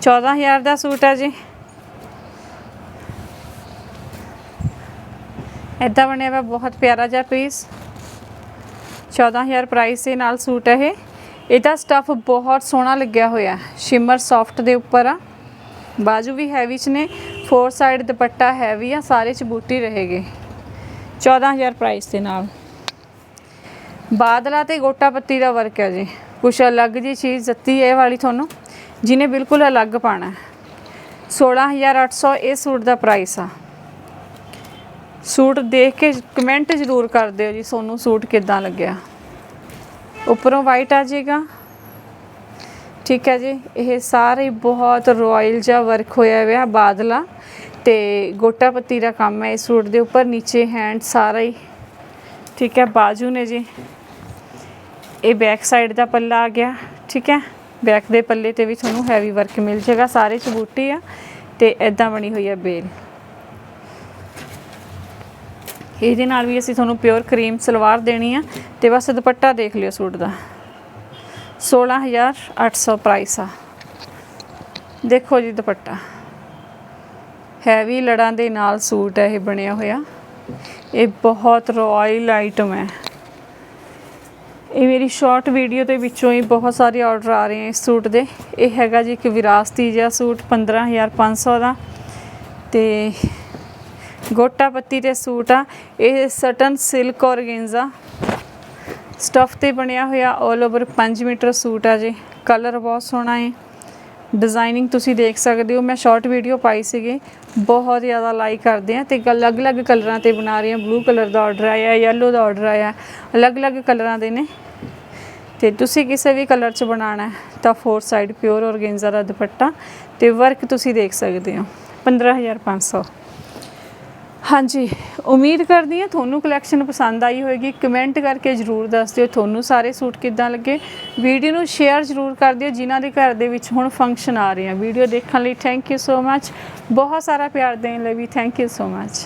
14000 ਦਾ ਸੂਟ ਆ ਜੀ। ਇਦਾਂ ਬਣਿਆ ਵਾ, ਬਹੁਤ ਪਿਆਰਾ ਜਿਹਾ ਪੀਸ 14000 ਪ੍ਰਾਈਸ ਦੇ ਨਾਲ ਸੂਟ ਹੈ ਇਹ। ਇਹਦਾ ਸਟਫ ਬਹੁਤ ਸੋਹਣਾ ਲੱਗਿਆ ਹੋਇਆ ਸ਼ਿਮਰ ਸੌਫਟ ਦੇ ਉੱਪਰ ਆ। ਬਾਜੂ ਵੀ ਹੈਵੀ ਚ ਨੇ ਫੋਰ ਸਾਈਡ ਦੁਪੱਟਾ ਹੈਵੀ ਆ, ਸਾਰੇ ਚ ਬੂਟੀ ਰਹੇਗੇ। 14000 ਪ੍ਰਾਈਸ ਦੇ ਨਾਲ। ਬਾਦਲਾ ਤੇ ਗੋਟਾ ਪੱਤੀ ਦਾ ਵਰਕ ਹੈ ਜੀ। ਕੁਛ ਅਲੱਗ ਜੀ ਚੀਜ਼ ਦਿੱਤੀ ਇਹ ਵਾਲੀ ਤੁਹਾਨੂੰ, ਜਿਹਨੇ ਬਿਲਕੁਲ ਅਲੱਗ ਪਾਣਾ ਹੈ। 16800 ਇਹ ਸੂਟ ਦਾ ਪ੍ਰਾਈਸ ਆ। ਸੂਟ ਦੇਖ ਕੇ ਕਮੈਂਟ ਜ਼ਰੂਰ ਕਰ ਦਿਓ ਜੀ ਤੁਹਾਨੂੰ ਸੂਟ ਕਿੱਦਾਂ ਲੱਗਿਆ। ਉੱਪਰੋਂ ਵਾਈਟ ਆ ਜਾਏਗਾ ਠੀਕ ਹੈ ਜੀ, ਇਹ ਸਾਰੇ ਬਹੁਤ ਰਾਇਲ ਜਿਹਾ ਵਰਕ ਹੋਇਆ ਹੋਇਆ ਬਾਦਲਾ ਤੇ ਗੋਟਾ ਪੱਤੀ ਦਾ ਕੰਮ ਹੈ ਇਸ ਸੂਟ ਦੇ ਉੱਪਰ, ਨੀਚੇ ਹੈਂਡ ਸਾਰਾ ਹੀ। ਠੀਕ ਹੈ, ਬਾਜੂ ਨੇ ਜੀ। ਇਹ ਬੈਕ ਸਾਈਡ ਦਾ ਪੱਲਾ ਆ ਗਿਆ। ਠੀਕ ਹੈ ਬੈਕ ਦੇ ਪੱਲੇ ਤੇ ਵੀ ਤੁਹਾਨੂੰ ਹੈਵੀ ਵਰਕ ਮਿਲ ਜਾਏਗਾ ਸਾਰੇ ਚ ਬੂਟੀ ਆ ਤੇ ਐਦਾਂ ਬਣੀ ਹੋਈ ਆ ਬੇਲ। ਇਹਦੇ ਨਾਲ ਵੀ ਅਸੀਂ ਤੁਹਾਨੂੰ ਪਿਓਰ ਕਰੀਮ ਸਲਵਾਰ ਦੇਣੀ ਆ ਤੇ ਬਸ ਦੁਪੱਟਾ ਦੇਖ ਲਿਓ ਸੂਟ ਦਾ। 16800 ਪ੍ਰਾਈਸ ਆ। ਦੇਖੋ ਜੀ ਦੁਪੱਟਾ। ਹੈਵੀ ਲੜਾਂ ਦੇ ਨਾਲ ਸੂਟ ਹੈ ਇਹ ਬਣਿਆ ਹੋਇਆ। ਇਹ ਬਹੁਤ ਰਾਇਲ ਆਈਟਮ ਹੈ। ਇਹ ਮੇਰੀ ਸ਼ਾਰਟ ਵੀਡੀਓ ਦੇ ਵਿੱਚੋਂ ਹੀ ਬਹੁਤ ਸਾਰੇ ਆਰਡਰ ਆ ਰਹੇ ਹੈ ਇਸ ਸੂਟ ਦੇ। ਇਹ ਹੈਗਾ ਜੀ ਇੱਕ ਵਿਰਾਸਤੀ ਜਿਹਾ ਸੂਟ 15500 ਦਾ। ਤੇ ਗੋਟਾ ਪੱਤੀ ਤੇ ਸੂਟ ਆ। ਇਹ ਸਟਨ ਸਿਲਕ ਔਰਗੈਂਜ਼ਾ। ਸਟਫ ਤੇ ਬਣਿਆ ਹੋਇਆ 올 ਓਵਰ 5 ਮੀਟਰ ਸੂਟ ਆ ਜੀ। ਕਲਰ ਬਹੁਤ ਸੋਹਣਾ ਹੈ ਡਿਜ਼ਾਈਨਿੰਗ ਤੁਸੀਂ ਦੇਖ ਸਕਦੇ ਹੋ। ਮੈਂ ਸ਼ਾਰਟ ਵੀਡੀਓ ਪਾਈ ਸੀਗੀ। ਬਹੁਤ ਜ਼ਿਆਦਾ ਲਾਈਕ ਕਰਦੇ ਆ ਤੇ ਅਲੱਗ-ਅਲੱਗ ਕਲਰਾਂ ਤੇ ਬਣਾ ਰਹੀ ਹਾਂ ਬਲੂ ਕਲਰ ਦਾ ਆਰਡਰ ਆਇਆ ਯੈਲੋ ਦਾ ਆਰਡਰ ਆਇਆ। ਅਲੱਗ-ਅਲੱਗ ਕਲਰਾਂ ਦੇ ਨੇ। ਤੇ ਤੁਸੀਂ ਕਿਸੇ ਵੀ ਕਲਰ 'ਚ ਬਣਾਉਣਾ ਤਾਂ ਫੋਰ ਸਾਈਡ ਪਿਓਰ ਔਰਗੈਂਜ਼ਾ ਦਾ ਦੁਪੱਟਾ ਤੇ ਵਰਕ ਤੁਸੀਂ ਦੇਖ ਸਕਦੇ ਹੋ। 15500 ਹਾਂਜੀ, ਉਮੀਦ ਕਰਦੀ ਹਾਂ ਤੁਹਾਨੂੰ ਕਲੈਕਸ਼ਨ ਪਸੰਦ ਆਈ ਹੋਵੇਗੀ ਕਮੈਂਟ ਕਰਕੇ ਜਰੂਰ ਦੱਸ ਦਿਓ, ਤੁਹਾਨੂੰ ਸਾਰੇ ਸੂਟ ਕਿੱਦਾਂ ਲੱਗੇ। ਵੀਡੀਓ ਨੂੰ ਸ਼ੇਅਰ ਜਰੂਰ ਕਰ ਦਿਓ, ਜਿਨ੍ਹਾਂ ਦੇ ਘਰ ਦੇ ਵਿੱਚ ਹੁਣ ਫੰਕਸ਼ਨ ਆ ਰਹੇ ਆ। ਵੀਡੀਓ ਦੇਖਣ ਲਈ ਥੈਂਕ ਯੂ ਸੋ ਮੱਚ ਬਹੁਤ ਸਾਰਾ ਪਿਆਰ ਦੇਣ ਲਈ ਵੀ ਥੈਂਕ ਯੂ ਸੋ ਮੱਚ